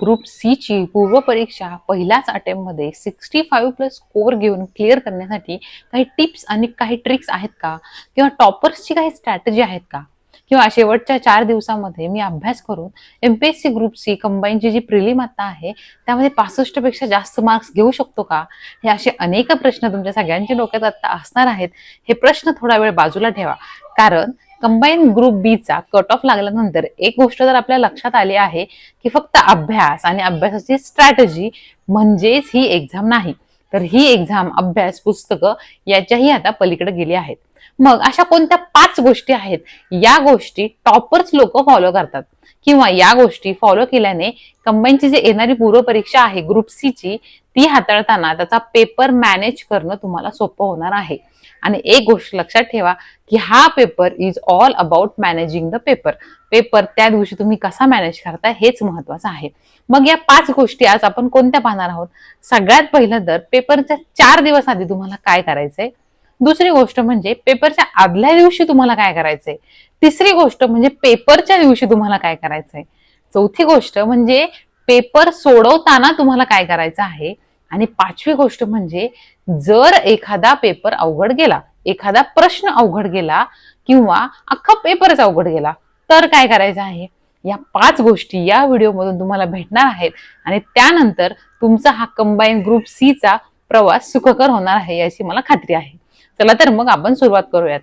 Group C ची पूर्व परीक्षा पहिल्याच अटेम्प्टमध्ये सिक्स्टी फाईव्ह प्लस स्कोर घेऊन क्लिअर करण्यासाठी काही टिप्स आणि काही ट्रिक्स आहेत का? किंवा टॉपर्सची काही स्ट्रॅटेजी आहेत का? किंवा शेवटच्या चार दिवसामध्ये मी अभ्यास करून एमपीएससी ग्रुप सी कंबाईनची जी प्रिलिम आता आहे त्यामध्ये पासष्टपेक्षा जास्त मार्क्स घेऊ शकतो का? हे असे अनेक प्रश्न तुमच्या सगळ्यांच्या डोक्यात आता असणार आहेत. हे प्रश्न थोडा वेळ बाजूला ठेवा. कारण कंबाईन ग्रुप बीचा कट ऑफ लागल्यानंतर एक गोष्ट जर आपल्या लक्षात आली आहे की फक्त अभ्यास आणि अभ्यासाची स्ट्रॅटजी म्हणजेच ही एक्झाम नाही तर ही एक्झाम अभ्यास पुस्तकं याच्याही आता पलीकडे गेली आहेत. मग अशा कोणत्या पाच गोष्टी आहेत? या गोष्टी टॉपर्स लोक फॉलो करतात. किंवा या गोष्टी फॉलो केल्याने कंबाईनची जी येणारी पूर्व परीक्षा आहे ग्रुप सी ची ती हाताळताना त्याचा पेपर मॅनेज करणं तुम्हाला सोपं होणार आहे. आणि एक गोष्ट लक्षात ठेवा की हा paper is all about managing the paper paper त्या दिवशी तुम्ही कसा मॅनेज करता हेच महत्वाचं आहे. मग या पाच गोष्टी आज आपण कोणत्या पाहणार आहोत? सगळ्यात पहिलं तर पेपरच्या चार दिवस आधी तुम्हाला काय करायचंय? दुसरी गोष्ट म्हणजे पेपरच्या आदल्या दिवशी तुम्हाला काय करायचंय? तिसरी गोष्ट म्हणजे पेपरच्या दिवशी तुम्हाला काय करायचंय? चौथी गोष्ट म्हणजे पेपर सोडवताना तुम्हाला काय करायचं आहे? आणि पाचवी गोष्ट म्हणजे जर एखादा पेपर अवघड गेला एखादा प्रश्न अवघड गेला किंवा अख्खा पेपरच अवघड गेला तर काय करायचं आहे? या पाच गोष्टी या व्हिडिओमधून तुम्हाला भेटणार आहेत आणि त्यानंतर तुमचा हा कंबाईन ग्रुप सी चा प्रवास सुखकर होणार आहे याची मला खात्री आहे. चला तर मग आपण सुरुवात करूयात.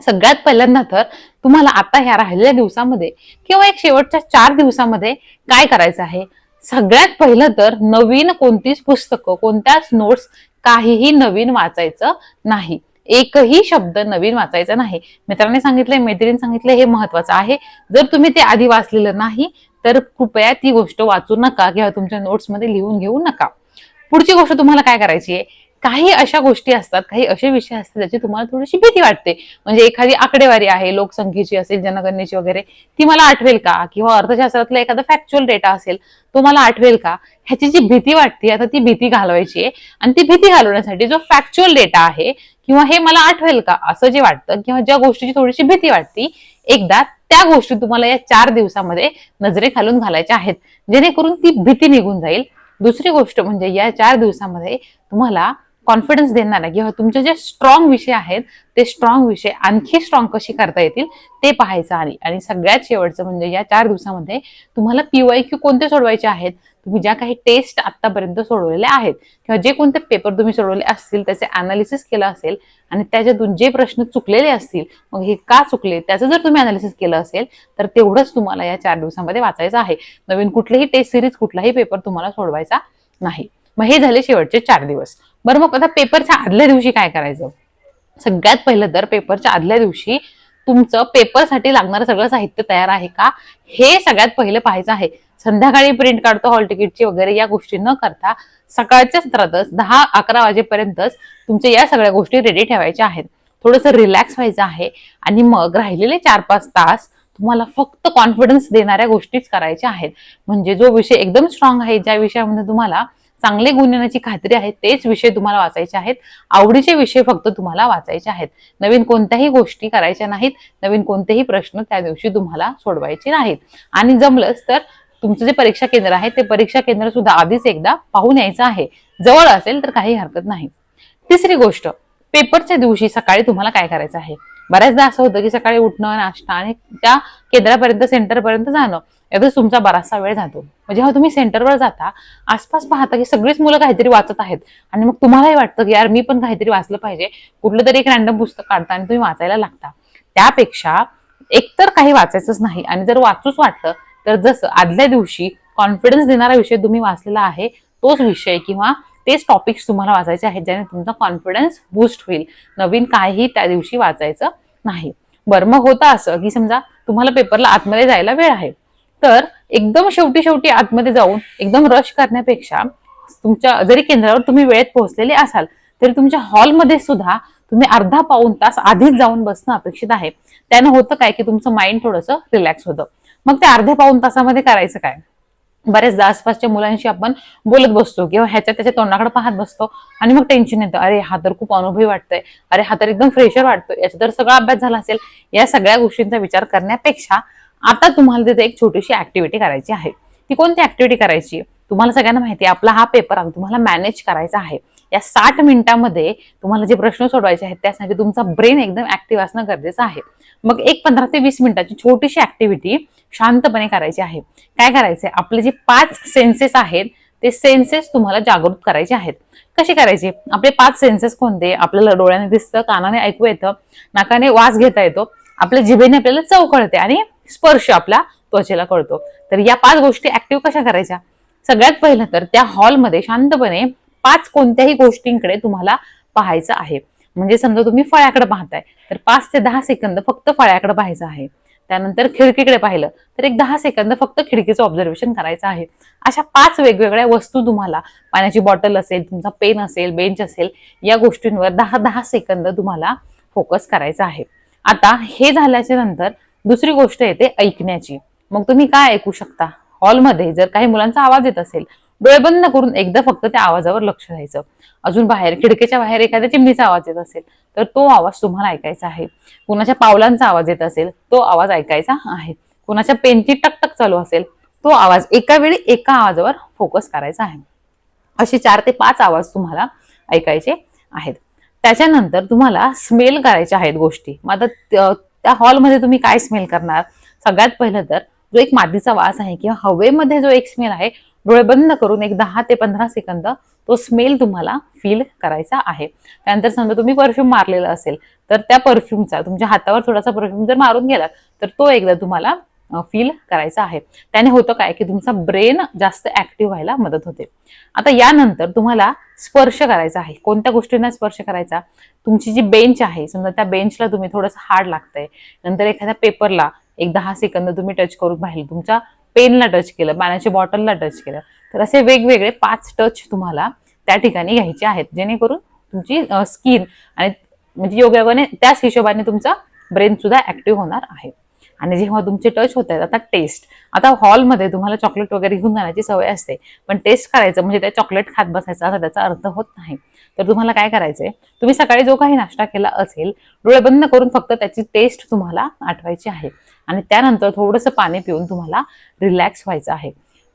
सगळ्यात पहिल्यांदा तर तुम्हाला आता ह्या राहिलेल्या दिवसामध्ये किंवा एक शेवटच्या चार दिवसामध्ये काय करायचं आहे? सगळ्यात पहिलं तर नवीन कोणतीच पुस्तकं कोणत्याच नोट्स काहीही नवीन वाचायचं नाही. एकही शब्द नवीन वाचायचा नाही. मित्रांनी सांगितलंय मैत्रिणी सांगितले हे महत्वाचं आहे. जर तुम्ही ते आधी वाचलेलं नाही तर कृपया ती गोष्ट वाचू नका किंवा तुमच्या नोट्समध्ये लिहून घेऊ नका. पुढची गोष्ट तुम्हाला काय करायची आहे? काही अशा गोष्टी असतात काही असे विषय असतात ज्याची तुम्हाला थोडीशी भीती वाटते. म्हणजे एखादी आकडेवारी आहे लोकसंख्येची असेल जनगणनेची वगैरे ती मला आठवेल का? किंवा अर्थशास्त्रातला एखादा फॅक्च्युअल डेटा असेल तो मला आठवेल का? ह्याची जी भीती वाटते आता ती भीती घालवायची आहे. आणि ती भीती घालवण्यासाठी जो फॅक्च्युअल डेटा आहे किंवा हे मला आठवेल का? असं जे वाटतं किंवा ज्या गोष्टीची थोडीशी भीती वाटती एकदा त्या गोष्टी तुम्हाला या चार दिवसामध्ये नजरे खालून घालायच्या आहेत. जेणेकरून ती भीती निघून जाईल. दुसरी गोष्ट म्हणजे या चार दिवसामध्ये तुम्हाला कॉन्फिडन्स देणारा किंवा तुमचे जे स्ट्रॉंग विषय आहेत ते स्ट्रॉंग विषय आणखी स्ट्रॉंग कशी करता येतील ते पाहायचं आणि आणि सगळ्यात शेवटचं म्हणजे या चार दिवसामध्ये तुम्हाला पीवाय क्यू कोणते सोडवायचे आहेत तुम्ही ज्या काही टेस्ट आतापर्यंत सोडवलेल्या आहेत किंवा जे कोणते पेपर तुम्ही सोडवले असतील त्याचे अनालिसिस केलं असेल आणि त्याच्यातून जे प्रश्न चुकलेले असतील मग हे का चुकले त्याचं जर तुम्ही अनालिसिस केलं असेल तर तेवढंच तुम्हाला या चार दिवसामध्ये वाचायचं आहे. नवीन कुठलीही टेस्ट सिरीज कुठलाही पेपर तुम्हाला सोडवायचा नाही. मग हे झाले शेवटचे चार दिवस. बरं मग आता पेपरच्या आदल्या दिवशी काय करायचं? सगळ्यात पहिलं तर पेपरच्या आदल्या दिवशी तुमचं पेपरसाठी लागणारं सगळं साहित्य तयार आहे का? हे सगळ्यात पहिलं पाहायचं आहे. संध्याकाळी प्रिंट काढतो हॉल तिकीटची वगैरे या गोष्टी न करता सकाळच्या सत्रातच दहा अकरा वाजेपर्यंतच तुमच्या या सगळ्या गोष्टी रेडी ठेवायच्या आहेत. थोडंसं रिलॅक्स व्हायचं आहे आणि मग राहिलेले चार पाच तास तुम्हाला फक्त कॉन्फिडन्स देणाऱ्या गोष्टीच करायच्या आहेत. म्हणजे जो विषय एकदम स्ट्रॉंग आहे ज्या विषयामध्ये तुम्हाला चांगले गुण येण्याची खात्री आहे तेच विषय तुम्हाला वाचायचे आहेत. आवडीचे विषय फक्त तुम्हाला वाचायचे आहेत. नवीन कोणत्याही गोष्टी करायच्या नाहीत नवीन कोणतेही प्रश्न त्या दिवशी तुम्हाला सोडवायचे नाहीत. आणि जमलंच तर तुमचं जे परीक्षा केंद्र आहे ते परीक्षा केंद्र सुद्धा आधीच एकदा पाहून यायचं आहे. जवळ असेल तर काही हरकत नाही. तिसरी गोष्ट पेपरच्या दिवशी सकाळी तुम्हाला काय करायचं आहे? बऱ्याचदा असं होतं की सकाळी उठणं नाश्ता आणि त्या केंद्रापर्यंत सेंटरपर्यंत जाणं. यातच तुमचा बराचसा वेळ जातो. म्हणजे जेव्हा तुम्ही सेंटरवर जाता आसपास पाहता की सगळीच मुलं काहीतरी वाचत आहेत. आणि मग तुम्हालाही वाटतं की यार मी पण काहीतरी वाचलं पाहिजे. कुठलं तरी एक रॅन्डम पुस्तक काढता आणि तुम्ही वाचायला लागता. त्यापेक्षा एकतर काही वाचायचंच नाही आणि जर वाचूच वाटलं तर जसं आदल्या दिवशी कॉन्फिडन्स देणारा विषय तुम्ही वाचलेला आहे तोच विषय किंवा तेच टॉपिक्स तुम्हाला वाचायचे आहेत ज्याने तुमचा कॉन्फिडन्स बूस्ट होईल. नवीन काही त्या दिवशी वाचायचं नाही. बरं मग होतं असं की समजा तुम्हाला पेपरला आतमध्ये जायला वेळ आहे. तर एकदम शेवटी शेवटी आतमध्ये जाऊन एकदम रश करण्यापेक्षा तुमच्या जरी केंद्रावर तुम्ही वेळेत पोहोचलेले असाल तरी तुमच्या हॉलमध्ये सुद्धा तुम्ही अर्धा पाऊन तास आधीच जाऊन बसणं अपेक्षित आहे. त्यानं होतं काय की तुमचं माइंड थोडंसं रिलॅक्स होतं. मग त्या अर्ध्या पाऊन तासामध्ये करायचं काय? बऱ्याचदा आसपासच्या मुलांशी आपण बोलत बसतो किंवा ह्याच्या त्याच्या तोंडाकडे पाहत बसतो आणि मग टेन्शन येतं. अरे हा तर खूप अनुभवी वाटतोय. अरे हा तर एकदम फ्रेशर वाटतोय. याचा तर सगळा अभ्यास झाला असेल. या सगळ्या गोष्टींचा विचार करण्यापेक्षा आता तुम्हाला तिथे एक छोटीशी ऍक्टिव्हिटी करायची आहे. ती कोणती ऍक्टिव्हिटी करायची? तुम्हाला सगळ्यांना माहिती आहे. आपला हा पेपर तुम्हाला मॅनेज करायचा आहे. या साठ मिनिटांमध्ये तुम्हाला जे प्रश्न सोडवायचे आहेत त्यासाठी तुमचा ब्रेन एकदम ऍक्टिव्ह असणं गरजेचं आहे. मग एक पंधरा ते वीस मिनिटाची छोटीशी ऍक्टिव्हिटी शांतपणे करायची आहे. काय करायचंय? आपले जे पाच सेन्सेस आहेत ते सेन्सेस तुम्हाला जागृत करायचे आहेत. कसे करायचे? आपले पाच सेन्सेस कोणते? आपल्याला डोळ्याने दिसतं कानाने ऐकू येतं नाकाने वास घेता येतो. आपल्या जिभेने आपल्याला चव कळते आणि स्पर्श आपल्या त्वचेला कळतो. तर या पाच गोष्टी ऍक्टिव्ह कशा करायच्या? सगळ्यात पहिलं तर त्या हॉलमध्ये शांतपणे पाच कोणत्याही गोष्टींकडे तुम्हाला पाहायचं आहे. म्हणजे समजा तुम्ही फळ्याकडे पाहताय तर पाच ते दहा सेकंद फक्त फळ्याकडे पाहायचं आहे. त्यानंतर खिडकीकडे पाहिलं तर एक दहा सेकंद फक्त खिडकीचं ऑब्झर्वेशन करायचं आहे. अशा पाच वेगवेगळ्या वस्तू तुम्हाला पाण्याची बॉटल असेल तुमचा पेन असेल बेंच असेल या गोष्टींवर दहा दहा सेकंद तुम्हाला फोकस करायचा आहे. आता हे झाल्याच्यानंतर दुसरी गोष्ट येते ऐकण्याची. मग तुम्ही काय ऐकू शकता? हॉलमध्ये जर काही मुलांचा आवाज येत असेल डोळे बंद करून एकदा फक्त त्या आवाजावर लक्ष द्यायचं. अजून बाहेर खिडकीच्या बाहेर एखाद्या चिमणीचा आवाज येत असेल तर तो आवाज तुम्हाला ऐकायचा आहे. कुणाच्या पावलांचा आवाज येत असेल तो आवाज ऐकायचा आहे. कुणाच्या पेनची टकटक चालू असेल तो आवाज एका वेळी एका आवाजावर फोकस करायचा आहे. असे चार ते पाच आवाज तुम्हाला ऐकायचे आहेत. त्याच्यानंतर तुम्हाला स्मेल करायच्या आहेत गोष्टी. मग आता त्या- हॉलमध्ये तुम्ही काय स्मेल करणार? सगळ्यात पहिलं तर जो एक मातीचा वास आहे किंवा हवेमध्ये जो एक स्मेल आहे डोळे बंद करून एक दहा ते पंधरा सेकंद तो स्मेल तुम्हाला फील करायचा आहे. त्यानंतर समजा तुम्ही परफ्यूम मारलेला असेल तर त्या परफ्यूमचा तुमच्या हातावर थोडासा परफ्यूम जर मारून गेलात तर तो एकदा तुम्हाला फील करायचा आहे. त्याने होतं काय की तुमचा ब्रेन जास्त ऍक्टिव्ह व्हायला मदत होते. आता यानंतर तुम्हाला स्पर्श करायचा आहे. कोणत्या गोष्टींना स्पर्श करायचा? तुमची जी बेंच आहे समजा त्या बेंचला तुम्ही थोडंसं हार्ड लागतंय. नंतर एखाद्या पेपरला एक दहा सेकंद तुम्ही टच करून पाहिलं. तुमच्या पेनला टच केलं पाण्याच्या बॉटलला टच केलं. तर असे वेगवेगळे पाच टच तुम्हाला त्या ठिकाणी घ्यायचे आहेत. जेणेकरून तुमची स्किन आणि म्हणजे योगायोगाने त्याच हिशोबाने तुमचा ब्रेन सुद्धा ऍक्टिव्ह होणार आहे. आणि जेव्हा तुमचे टच होत आहेत आता टेस्ट आता हॉलमध्ये तुम्हाला चॉकलेट वगैरे घेऊन जाण्याची सवय असते पण टेस्ट करायचं म्हणजे त्या चॉकलेट खात बसायचं असा त्याचा अर्थ होत नाही. तर तुम्हाला काय करायचंय तुम्ही सकाळी जो काही नाश्ता केला असेल डोळे बंद करून फक्त त्याची टेस्ट तुम्हाला आठवायची आहे. आणि त्यानंतर थोडंसं पाणी पिऊन तुम्हाला रिलॅक्स व्हायचं आहे.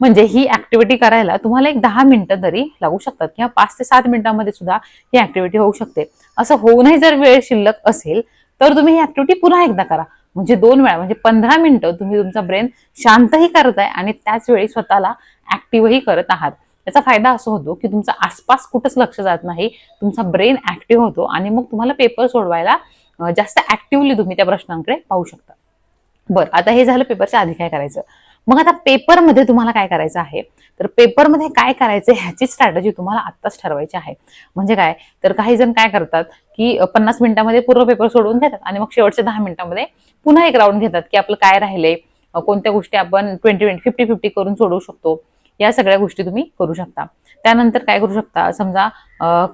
म्हणजे ही ऍक्टिव्हिटी करायला तुम्हाला एक दहा मिनिटं तरी लागू शकतात किंवा पाच ते सात मिनिटांमध्ये सुद्धा ही ऍक्टिव्हिटी होऊ शकते. असं होऊनही जर वेळ शिल्लक असेल तर तुम्ही ही ऍक्टिव्हिटी पुन्हा एकदा करा. म्हणजे दोन वेळा म्हणजे पंधरा मिनिटं तुम्ही तुमचा ब्रेन शांतही करताय आणि त्याच वेळी स्वतःला ऍक्टिव्हही करत आहात. त्याचा फायदा असा होतो की तुमचा आसपास कुठंच लक्ष जात नाही तुमचा ब्रेन ऍक्टिव्ह होतो आणि मग तुम्हाला पेपर सोडवायला जास्त ऍक्टिव्हली तुम्ही त्या प्रश्नांकडे पाहू शकता. बरं आता हे झालं पेपरच्या आधी काय करायचं? मग आता पेपरमध्ये तुम्हाला काय करायचं आहे? तर पेपरमध्ये काय करायचं ह्याची स्ट्रॅटजी तुम्हाला आत्ताच ठरवायची आहे. म्हणजे काय? तर काही जण काय करतात की पन्नास मिनिटांमध्ये पूर्ण पेपर सोडवून घेतात आणि मग शेवटच्या दहा मिनिटांमध्ये पुन्हा एक राऊंड घेतात की आपलं काय राहिले कोणत्या गोष्टी आपण ट्वेंटी ट्वेंटी फिफ्टी फिफ्टी करून सोडवू शकतो. या सगळ्या गोष्टी तुम्ही करू शकता. त्यानंतर काय करू शकता? समजा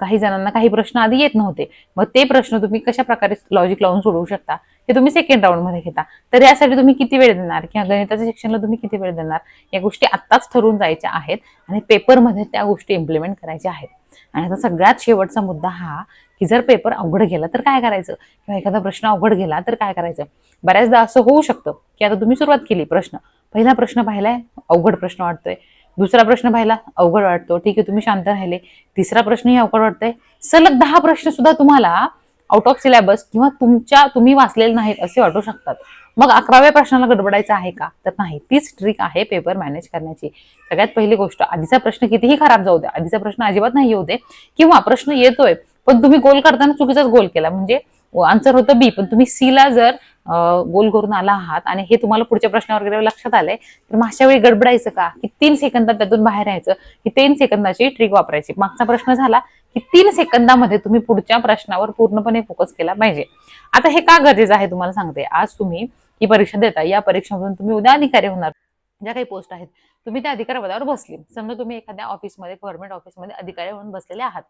काही जणांना काही प्रश्न आधी येत नव्हते. मग ते प्रश्न तुम्ही कशा प्रकारे लॉजिक लावून सोडवू शकता? हे तुम्ही सेकंड राऊंडमध्ये घेता. तर यासाठी तुम्ही किती वेळ देणार? किंवा गणिताच्या शिक्षणाला तुम्ही किती वेळ देणार? या गोष्टी आत्ताच ठरवून जायच्या आहेत आणि पेपरमध्ये त्या गोष्टी इम्प्लिमेंट करायच्या आहेत. आणि आता सगळ्यात शेवटचा मुद्दा हा की जर पेपर अवघड गेला तर काय करायचं? किंवा एखादा प्रश्न अवघड गेला तर काय करायचं? बऱ्याचदा असं होऊ शकतं की आता तुम्ही सुरुवात केली प्रश्न. पहिला प्रश्न पाहिलाय अवघड प्रश्न वाटतोय. दुसरा प्रश्न पाहिला अवघड वाटतो. ठीक आहे तुम्ही शांत राहिले. तिसरा प्रश्नही अवघड वाटतोय. सलग दहा प्रश्न सुद्धा तुम्हाला आउट ऑफ सिलेबस किंवा तुमच्या तुम्ही वाचलेले नाहीत असे वाटू शकतात. मग अकराव्या प्रश्नाला गडबडायचं आहे का? तर नाही. तीच ट्रिक आहे पेपर मॅनेज करण्याची. सगळ्यात पहिली गोष्ट आधीचा प्रश्न कितीही खराब जाऊ दे आधीचा प्रश्न अजिबात नाही येऊ दे. किंवा प्रश्न येतोय पण तुम्ही गोल करताना चुकीचाच गोल केला. म्हणजे आन्सर होतं बी पण तुम्ही सी ला जर गोल करून आला आहात. आणि हे तुम्हाला पुढच्या प्रश्नावर वगैरे लक्षात आलंय. तर मग अशा वेळी गडबडायचं का? की तीन सेकंदात त्यातून बाहेर यायचं? की तीन सेकंदाची ट्रिक वापरायची? मागचा प्रश्न झाला की तीन सेकंदामध्ये तुम्ही पुढच्या प्रश्नावर पूर्णपणे फोकस केला पाहिजे. आता हे का गरजेचं आहे तुम्हाला सांगते. आज तुम्ही ही परीक्षा देता. या परीक्षेमधून तुम्ही उद्या अधिकारी होणार. ज्या काही पोस्ट आहेत तुम्ही त्या अधिकारी पदावर बसले. समजा तुम्ही एखाद्या ऑफिसमध्ये गव्हर्नमेंट ऑफिसमध्ये अधिकारी म्हणून बसलेले आहात.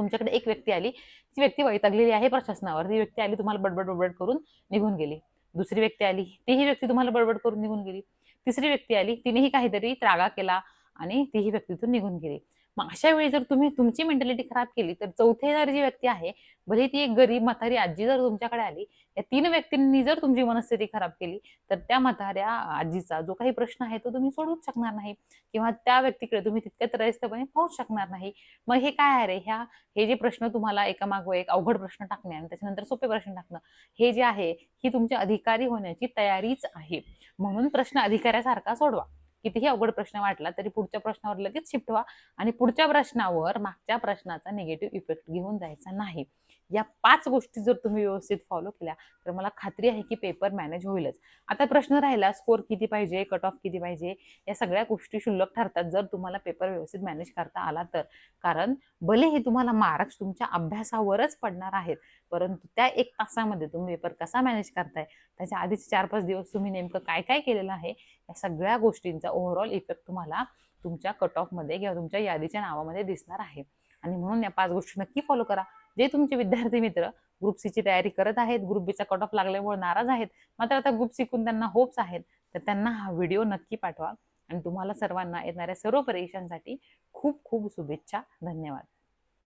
तुमच्याकडे एक व्यक्ती आली ती व्यक्ती वैतागलेली आहे प्रशासनावर. ती व्यक्ती आली तुम्हाला बडबड बडबड करून निघून गेली. दुसरी व्यक्ती आली तीही व्यक्ती तुम्हाला बडबड करून निघून गेली. तिसरी व्यक्ती आली तिनेही काहीतरी त्रागा केला आणि तीही व्यक्तीतून निघून गेली. मग अशा वेळी जर तुम्ही तुमची मेंटॅलिटी खराब केली तर चौथेदार जी व्यक्ती आहे भले ती एक गरीब म्हातारी आजी जर तुमच्याकडे आली या तीन व्यक्तींनी जर तुमची मनस्थिती खराब केली तर त्या म्हाताऱ्या आजीचा जो काही प्रश्न आहे तो तुम्ही सोडूच शकणार नाही. किंवा त्या व्यक्तीकडे तुम्ही तितक्या त्रयस्थपणे पाहूच शकणार नाही. मग हे काय आहे रे? ह्या हे जे प्रश्न तुम्हाला एकामागो एक अवघड प्रश्न टाकणे आणि त्याच्यानंतर सोपे प्रश्न टाकणं हे जे आहे ही तुमची अधिकारी होण्याची तयारीच आहे. म्हणून प्रश्न अधिकाऱ्यासारखा सोडवा. कितीही अवघड प्रश्न वाटला तरी पुढच्या प्रश्नावर लगेच शिफ्ट व्हा आणि पुढच्या प्रश्नावर मागच्या प्रश्नाचा निगेटिव्ह इफेक्ट घेऊन जायचा नाही. या पाच गोष्टी जर तुम्ही व्यवस्थित फॉलो केल्या तर मला खात्री आहे की पेपर मॅनेज होईलच. आता प्रश्न राहिला स्कोर किती पाहिजे कट ऑफ किती पाहिजे या सगळ्या गोष्टी शुल्लक ठरतात जर तुम्हाला पेपर व्यवस्थित मॅनेज करता आला तर. कारण भलेही तुम्हाला मार्क्स तुमच्या अभ्यासावरच पडणार आहेत परंतु त्या एक तासामध्ये तुम्ही पेपर कसा मॅनेज करताय त्याच्या आधीचे चार पाच दिवस तुम्ही नेमकं काय काय केलेलं आहे या सगळ्या गोष्टींचा ओव्हरऑल इफेक्ट तुम्हाला तुमच्या कट ऑफमध्ये किंवा तुमच्या यादीच्या नावामध्ये दिसणार आहे. आणि म्हणून या पाच गोष्टी नक्की फॉलो करा. जे तुमचे विद्यार्थी मित्र ग्रुप सीची तयारी करत आहेत ग्रुप बीचा कट ऑफ लागल्यामुळे नाराज आहेत मात्र आता ग्रुप सीकून त्यांना होप्स आहेत तर त्यांना हा व्हिडिओ नक्की पाठवा. आणि तुम्हाला सर्वांना येणाऱ्या सर्व परीक्षांसाठी खूप खूप शुभेच्छा. धन्यवाद.